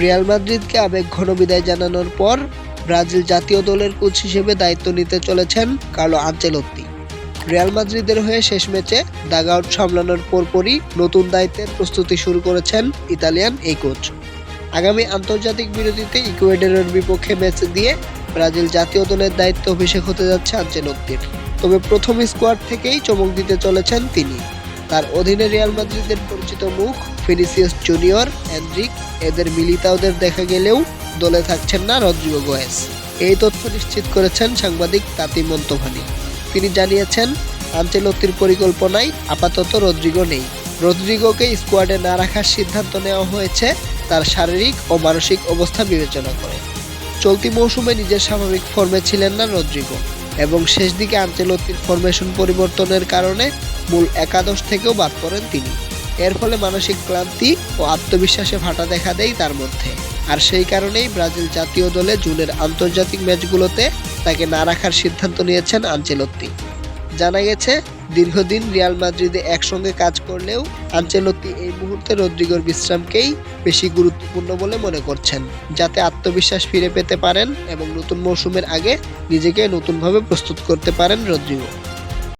Real মাদ্রিদকে আবেগ ঘন বিদায় জানানোর পর ব্রাজিল জাতীয় দলের কোচ হিসেবে দায়িত্ব নিতে চলেছেন কার্লো আনচেলত্তি। রিয়াল মাদ্রিদের হয়ে শেষ ম্যাচে দাগ আউট সামলানোর পরপরই নতুন দায়িত্বের প্রস্তুতি শুরু করেছেন ইতালিয়ান এই কোচ। আগামী আন্তর্জাতিক বিরতিতে ইকুয়েডরের বিপক্ষে ম্যাচ দিয়ে ব্রাজিল জাতীয় দলের দায়িত্ব অভিষেক হতে যাচ্ছে আনচেলত্তির। তবে প্রথম স্কোয়াড থেকেই চমক দিতে চলেছেন তিনি। তার অধীনে রিয়াল মাদ্রিদের পরিচিত মুখ ফিনিসিয়াস জুনিয়র অ্যান্ড্রিক এদের মিলিতাওদের দেখা গেলেও দলে থাকছেন না রদ্রিগো গোয়েস। এই তথ্য নিশ্চিত করেছেন সাংবাদিক তাতি মন্তভানি। তিনি জানিয়েছেন, আঞ্চেলত্তির পরিকল্পনায় আপাতত রদ্রিগো নেই। রদ্রিগোকে স্কোয়াডে না রাখার সিদ্ধান্ত নেওয়া হয়েছে, তার শারীরিক ও মানসিক অবস্থা বিবেচনা করে। চলতি মৌসুমে নিজের স্বাভাবিক ফর্মে ছিলেন না রদ্রিগো। এবং শেষ দিকে আঞ্চেলত্তির ফরমেশন পরিবর্তনের কারণে মূল একাদশ থেকেও বাদ পড়েন তিনি। এর ফলে মানসিক ক্লান্তি ও আত্মবিশ্বাসে ফাটা দেখা দেয় তার মধ্যে। আর সেই কারণেই ব্রাজিল জাতীয় দলে জুনের আন্তর্জাতিক ম্যাচগুলোতে তাকে না রাখার সিদ্ধান্ত নিয়েছেন আনচেলত্তি। জানা গেছে দীর্ঘদিন রিয়াল মাদ্রিদে একসঙ্গে কাজ করলেও আনচেলত্তি এই মুহূর্তে রদ্রিগোর বিশ্রামকেই বেশি গুরুত্বপূর্ণ বলে মনে করছেন, যাতে আত্মবিশ্বাস ফিরে পেতে পারেন এবং নতুন মৌসুমের আগে নিজেকে নতুনভাবে প্রস্তুত করতে পারেন রদ্রিগো।